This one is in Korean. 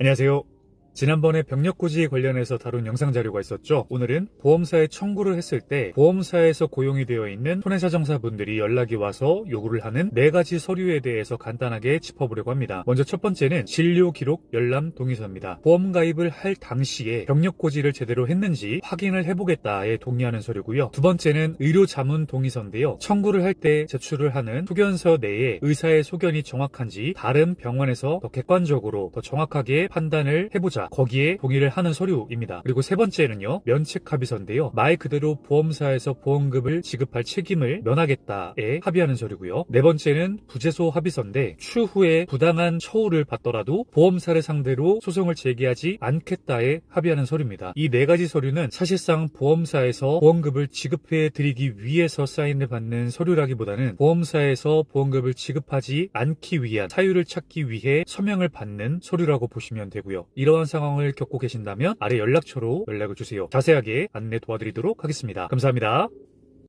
안녕하세요. 지난번에 병력고지 관련해서 다룬 영상 자료가 있었죠. 오늘은 보험사에 청구를 했을 때 보험사에서 고용이 되어 있는 손해사정사분들이 연락이 와서 요구를 하는 네 가지 서류에 대해서 간단하게 짚어보려고 합니다. 먼저 첫 번째는 진료 기록 열람 동의서입니다. 보험 가입을 할 당시에 병력고지를 제대로 했는지 확인을 해보겠다에 동의하는 서류고요. 두 번째는 의료 자문 동의서인데요. 청구를 할 때 제출을 하는 소견서 내에 의사의 소견이 정확한지 다른 병원에서 더 객관적으로 더 정확하게 판단을 해보자. 거기에 동의를 하는 서류입니다. 그리고 세 번째는요. 면책 합의서인데요. 말 그대로 보험사에서 보험금을 지급할 책임을 면하겠다에 합의하는 서류고요. 네 번째는 부재소 합의서인데 추후에 부당한 처우를 받더라도 보험사를 상대로 소송을 제기하지 않겠다에 합의하는 서류입니다. 이 네 가지 서류는 사실상 보험사에서 보험금을 지급해 드리기 위해서 사인을 받는 서류라기보다는 보험사에서 보험금을 지급하지 않기 위한 사유를 찾기 위해 서명을 받는 서류라고 보시면 되고요. 이러한 상황을 겪고 계신다면 아래 연락처로 연락을 주세요. 자세하게 안내 도와드리도록 하겠습니다. 감사합니다.